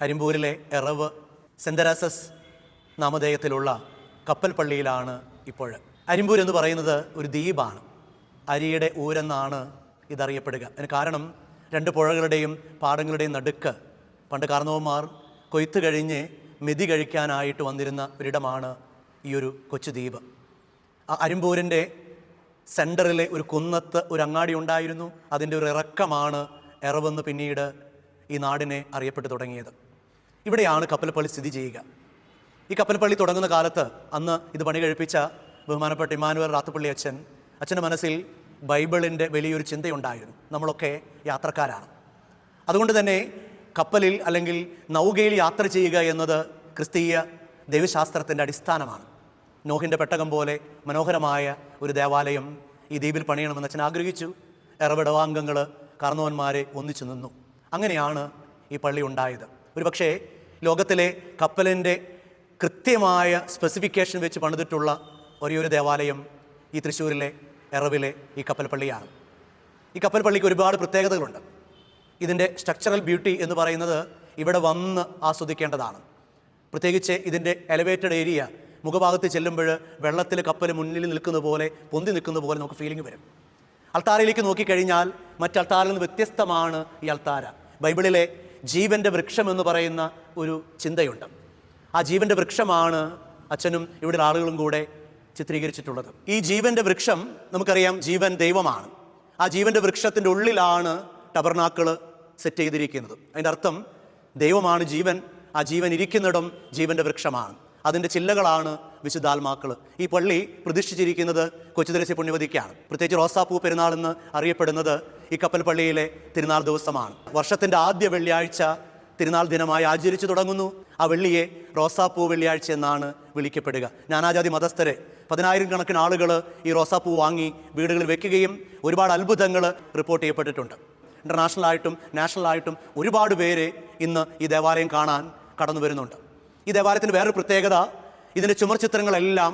അരിമ്പൂരിലെ എറവ് സെന്തരാസസ് നാമധേയത്തിലുള്ള കപ്പൽ പള്ളിയിലാണ് ഇപ്പോൾ. അരിമ്പൂർ എന്ന് പറയുന്നത് ഒരു ദ്വീപാണ്. അരിയുടെ ഊരെന്നാണ് ഇതറിയപ്പെടുക. അതിന് കാരണം രണ്ട് പുഴകളുടെയും പാടങ്ങളുടെയും നടുക്ക് പണ്ട് കാർന്നവന്മാർ കൊയ്ത്ത് കഴിഞ്ഞ് മെതി കഴിക്കാനായിട്ട് വന്നിരുന്ന ഒരിടമാണ് ഈ ഒരു കൊച്ചു ദ്വീപ്. ആ അരിമ്പൂരിന്റെ സെന്ററിലെ ഒരു കുന്നത്ത് ഒരു അങ്ങാടി ഉണ്ടായിരുന്നു. അതിന്റെ ഒരു ഇറക്കമാണ് എറവെന്ന് പിന്നീട് ഈ നാടിനെ അറിയപ്പെട്ടു തുടങ്ങിയത്. ഇവിടെയാണ് കപ്പലപ്പള്ളി സ്ഥിതി ചെയ്യുക. ഈ കപ്പലപ്പള്ളി തുടങ്ങുന്ന കാലത്ത് അന്ന് ഇത് പണി കഴിപ്പിച്ച ബഹുമാനപ്പെട്ട ഇമാനുവൽ റാത്തുപള്ളി അച്ഛൻ അച്ഛന്റെ മനസ്സിൽ ബൈബിളിന്റെ വലിയൊരു ചിന്തയുണ്ടായിരുന്നു. നമ്മളൊക്കെ യാത്രക്കാരാണ്. അതുകൊണ്ട് തന്നെ കപ്പലിൽ അല്ലെങ്കിൽ നൗകയിൽ യാത്ര ചെയ്യുക എന്നത് ക്രിസ്തീയ ദൈവശാസ്ത്രത്തിന്റെ അടിസ്ഥാനമാണ്. നോഹിന്റെ പെട്ടകം പോലെ മനോഹരമായ ഒരു ദേവാലയം ഈ ദ്വീപിൽ പണിയണമെന്ന് അച്ഛൻ ആഗ്രഹിച്ചു. എറവിടവാംഗങ്ങൾ കർണവന്മാരെ ഒന്നിച്ചു നിന്നു. അങ്ങനെയാണ് ഈ പള്ളി ഉണ്ടായത്. ഒരു പക്ഷേ ലോകത്തിലെ കപ്പലിന്റെ കൃത്യമായ സ്പെസിഫിക്കേഷൻ വെച്ച് പണിതിട്ടുള്ള ഒരേ ഒരു ദേവാലയം ഈ തൃശ്ശൂരിലെ എറവിലെ ഈ കപ്പൽ പള്ളിയാണ് ഈ കപ്പൽ പള്ളിക്ക് ഒരുപാട് പ്രത്യേകതകളുണ്ട്. ഇതിന്റെ സ്ട്രക്ചറൽ ബ്യൂട്ടി എന്ന് പറയുന്നത് ഇവിടെ വന്ന് ആസ്വദിക്കേണ്ടതാണ്. പ്രത്യേകിച്ച് ഇതിന്റെ എലവേറ്റഡ് ഏരിയ മുഖഭാഗത്ത് ചെല്ലുമ്പോൾ വെള്ളത്തിൽ കപ്പൽ മുന്നിൽ നിൽക്കുന്ന പോലെ പൊന്തി നിൽക്കുന്ന പോലെ നമുക്ക് ഫീലിംഗ് വരും. അൾത്താരയിലേക്ക് നോക്കിക്കഴിഞ്ഞാൽ മറ്റ് നിന്ന് വ്യത്യസ്തമാണ് ഈ അൾത്താര. ബൈബിളിലെ ജീവന്റെ വൃക്ഷം എന്ന് പറയുന്ന ഒരു ചിന്തയുണ്ട്. ആ ജീവന്റെ വൃക്ഷമാണ് അച്ഛനും ഇവിടെ ആളുകളും കൂടെ ചിത്രീകരിച്ചിട്ടുള്ളത്. ഈ ജീവന്റെ വൃക്ഷം നമുക്കറിയാം ജീവൻ ദൈവമാണ്. ആ ജീവന്റെ വൃക്ഷത്തിന്റെ ഉള്ളിലാണ് ടബർനാക്കൾ സെറ്റ് ചെയ്തിരിക്കുന്നത്. അതിന്റെ അർത്ഥം ദൈവമാണ് ജീവൻ ആ ജീവൻ ഇരിക്കുന്നിടം ജീവന്റെ വൃക്ഷമാണ്. അതിന്റെ ചില്ലകളാണ് വിശുദ്ധാത്മാക്കൾ ഈ പള്ളി പ്രതിഷ്ഠിച്ചിരിക്കുന്നത് കൊച്ചുതരസ്യ പുണ്യവതിക്കാണ്. പ്രത്യേകിച്ച് റോസാപ്പൂ പെരുന്നാൾ എന്ന് അറിയപ്പെടുന്നത് ഈ കപ്പൽപ്പള്ളിയിലെ തിരുനാൾ ദിവസമാണ്. വർഷത്തിന്റെ ആദ്യ വെള്ളിയാഴ്ച തിരുനാൾ ദിനമായി ആചരിച്ചു തുടങ്ങുന്നു. ആ വെള്ളിയെ റോസാപ്പൂ വെള്ളിയാഴ്ച എന്നാണ് വിളിക്കപ്പെടുക. നാനാജാതി മതസ്ഥരെ പതിനായിരം കണക്കിന് ആളുകൾ ഈ റോസാപ്പൂ വാങ്ങി വീടുകളിൽ വെക്കുകയും ഒരുപാട് അത്ഭുതങ്ങൾ റിപ്പോർട്ട് ചെയ്യപ്പെട്ടിട്ടുണ്ട്. നാഷണൽ ആയിട്ടും ഒരുപാട് പേര് ഇന്ന് ഈ ദേവാലയം കാണാൻ കടന്നു വരുന്നുണ്ട്. ഈ ദേവാലയത്തിന് വേറൊരു പ്രത്യേകത ഇതിന്റെ ചുമർ ചിത്രങ്ങളെല്ലാം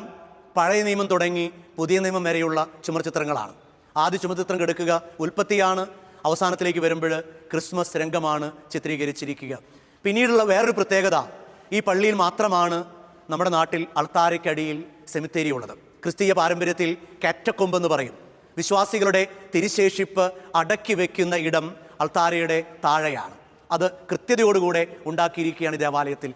പഴയ നിയമം തുടങ്ങി പുതിയ നിയമം വരെയുള്ള ചുമർ ചിത്രങ്ങളാണ്. ആദ്യ ചുമതത്രം ചിത്രം എടുക്കുക ഉൽപ്പത്തിയാണ് അവസാനത്തിലേക്ക് വരുമ്പോൾ ക്രിസ്മസ് രംഗമാണ് ചിത്രീകരിച്ചിരിക്കുക. പിന്നീടുള്ള വേറൊരു പ്രത്യേകത ഈ പള്ളിയിൽ മാത്രമാണ് നമ്മുടെ നാട്ടിൽ അൾത്താരയ്ക്കടിയിൽ സെമിത്തേരി ഉള്ളത്. ക്രിസ്തീയ പാരമ്പര്യത്തിൽ കാറ്റക്കൊമ്പെന്ന് പറയും. വിശ്വാസികളുടെ തിരിശേഷിപ്പ് അടക്കി വയ്ക്കുന്ന ഇടം അൾത്താരയുടെ താഴെയാണ്. അത് കൃത്യതയോടുകൂടെ ഉണ്ടാക്കിയിരിക്കുകയാണ് ദേവാലയത്തിൽ.